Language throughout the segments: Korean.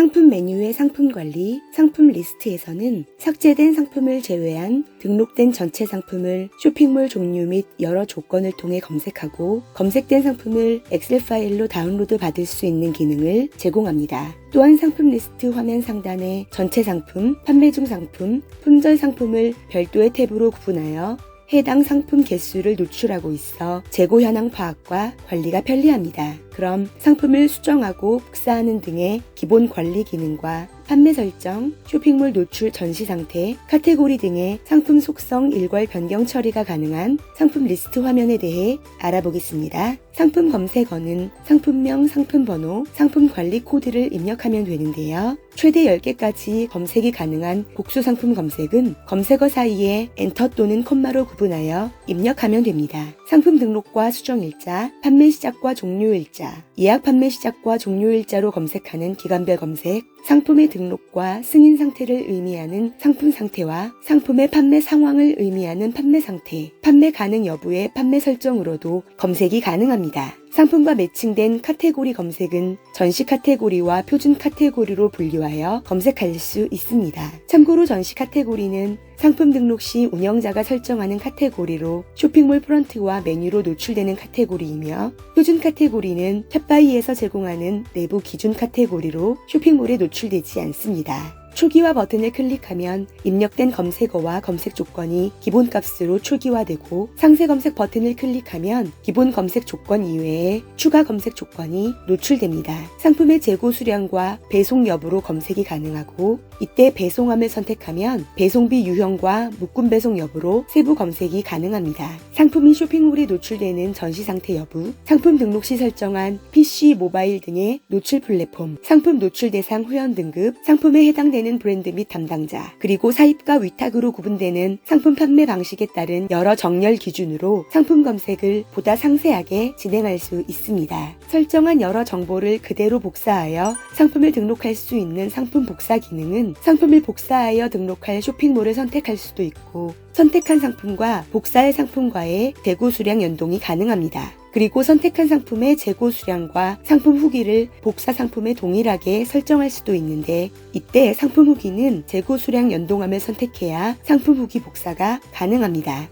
상품 메뉴의 상품 관리, 상품 리스트에서는 삭제된 상품을 제외한 등록된 전체 상품을 쇼핑몰 종류 및 여러 조건을 통해 검색하고 검색된 상품을 엑셀 파일로 다운로드 받을 수 있는 기능을 제공합니다. 또한 상품 리스트 화면 상단에 전체 상품, 판매 중 상품, 품절 상품을 별도의 탭으로 구분하여 해당 상품 개수를 노출하고 있어 재고 현황 파악과 관리가 편리합니다. 그럼 상품을 수정하고 복사하는 등의 기본 관리 기능과 판매 설정, 쇼핑몰 노출 전시 상태, 카테고리 등의 상품 속성 일괄 변경 처리가 가능한 상품 리스트 화면에 대해 알아보겠습니다. 상품 검색어는 상품명, 상품번호, 상품 관리 코드를 입력하면 되는데요. 최대 10개까지 검색이 가능한 복수 상품 검색은 검색어 사이에 엔터 또는 콤마로 구분하여 입력하면 됩니다. 상품 등록과 수정 일자, 판매 시작과 종료 일자, 예약 판매 시작과 종료 일자로 검색하는 기간별 검색, 상품의 등록과 승인 상태를 의미하는 상품 상태와 상품의 판매 상황을 의미하는 판매 상태, 판매 가능 여부의 판매 설정으로도 검색이 가능합니다. 상품과 매칭된 카테고리 검색은 전시 카테고리와 표준 카테고리로 분류하여 검색할 수 있습니다. 참고로 전시 카테고리는 상품 등록 시 운영자가 설정하는 카테고리로 쇼핑몰 프런트와 메뉴로 노출되는 카테고리이며 표준 카테고리는 탭바이에서 제공하는 내부 기준 카테고리로 쇼핑몰에 노출되지 않습니다. 초기화 버튼을 클릭하면 입력된 검색어와 검색 조건이 기본값으로 초기화되고 상세 검색 버튼을 클릭하면 기본 검색 조건 이외에 추가 검색 조건이 노출됩니다. 상품의 재고 수량과 배송 여부로 검색이 가능하고 이때 배송함을 선택하면 배송비 유형과 묶음 배송 여부로 세부 검색이 가능합니다. 상품이 쇼핑몰에 노출되는 전시 상태 여부, 상품 등록 시 설정한 PC, 모바일 등의 노출 플랫폼, 상품 노출 대상 회원 등급, 상품에 해당되 는 브랜드 및 담당자, 그리고 사입과 위탁으로 구분되는 상품 판매 방식에 따른 여러 정렬 기준으로 상품 검색을 보다 상세하게 진행할 수 있습니다. 설정한 여러 정보를 그대로 복사하여 상품을 등록할 수 있는 상품 복사 기능은 상품을 복사하여 등록할 쇼핑몰을 선택할 수도 있고 선택한 상품과 복사할 상품과의 재고 수량 연동이 가능합니다. 그리고 선택한 상품의 재고 수량과 상품 후기를 복사 상품에 동일하게 설정할 수도 있는데 이때 상품 후기는 재고 수량 연동함을 선택해야 상품 후기 복사가 가능합니다.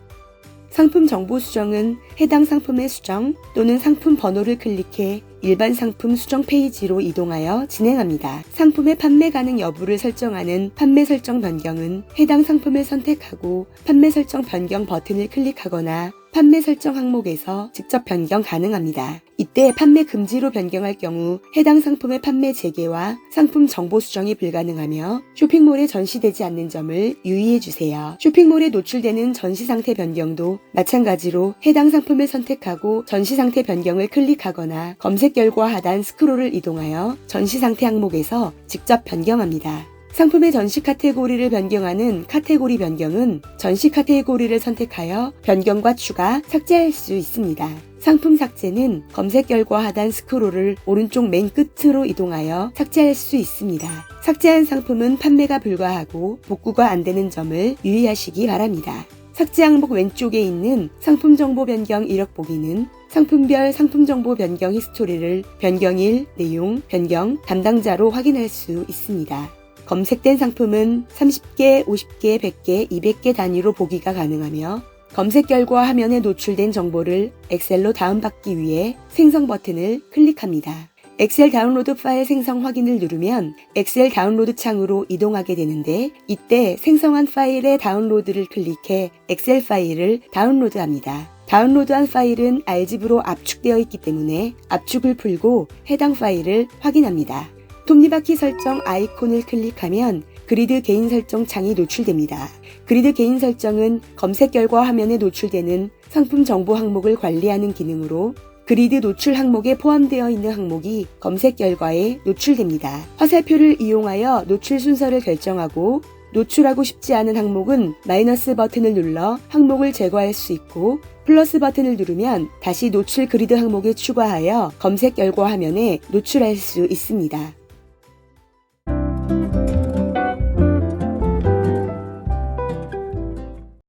상품 정보 수정은 해당 상품의 수정 또는 상품 번호를 클릭해 일반 상품 수정 페이지로 이동하여 진행합니다. 상품의 판매 가능 여부를 설정하는 판매 설정 변경은 해당 상품을 선택하고 판매 설정 변경 버튼을 클릭하거나 판매 설정 항목에서 직접 변경 가능합니다. 이때 판매 금지로 변경할 경우 해당 상품의 판매 재개와 상품 정보 수정이 불가능하며 쇼핑몰에 전시되지 않는 점을 유의해 주세요. 쇼핑몰에 노출되는 전시 상태 변경도 마찬가지로 해당 상품을 선택하고 전시 상태 변경을 클릭하거나 검색 결과 하단 스크롤을 이동하여 전시 상태 항목에서 직접 변경합니다. 상품의 전시 카테고리를 변경하는 카테고리 변경은 전시 카테고리를 선택하여 변경과 추가, 삭제할 수 있습니다. 상품 삭제는 검색 결과 하단 스크롤을 오른쪽 맨 끝으로 이동하여 삭제할 수 있습니다. 삭제한 상품은 판매가 불가하고 복구가 안 되는 점을 유의하시기 바랍니다. 삭제 항목 왼쪽에 있는 상품 정보 변경 이력 보기는 상품별 상품 정보 변경 히스토리를 변경일, 내용, 변경, 담당자로 확인할 수 있습니다. 검색된 상품은 30개, 50개, 100개, 200개 단위로 보기가 가능하며 검색 결과 화면에 노출된 정보를 엑셀로 다운받기 위해 생성 버튼을 클릭합니다. 엑셀 다운로드 파일 생성 확인을 누르면 엑셀 다운로드 창으로 이동하게 되는데 이때 생성한 파일의 다운로드를 클릭해 엑셀 파일을 다운로드합니다. 다운로드한 파일은 RGB로 압축되어 있기 때문에 압축을 풀고 해당 파일을 확인합니다. 톱니바퀴 설정 아이콘을 클릭하면 그리드 개인 설정 창이 노출됩니다. 그리드 개인 설정은 검색 결과 화면에 노출되는 상품 정보 항목을 관리하는 기능으로 그리드 노출 항목에 포함되어 있는 항목이 검색 결과에 노출됩니다. 화살표를 이용하여 노출 순서를 결정하고 노출하고 싶지 않은 항목은 마이너스 버튼을 눌러 항목을 제거할 수 있고 플러스 버튼을 누르면 다시 노출 그리드 항목에 추가하여 검색 결과 화면에 노출할 수 있습니다.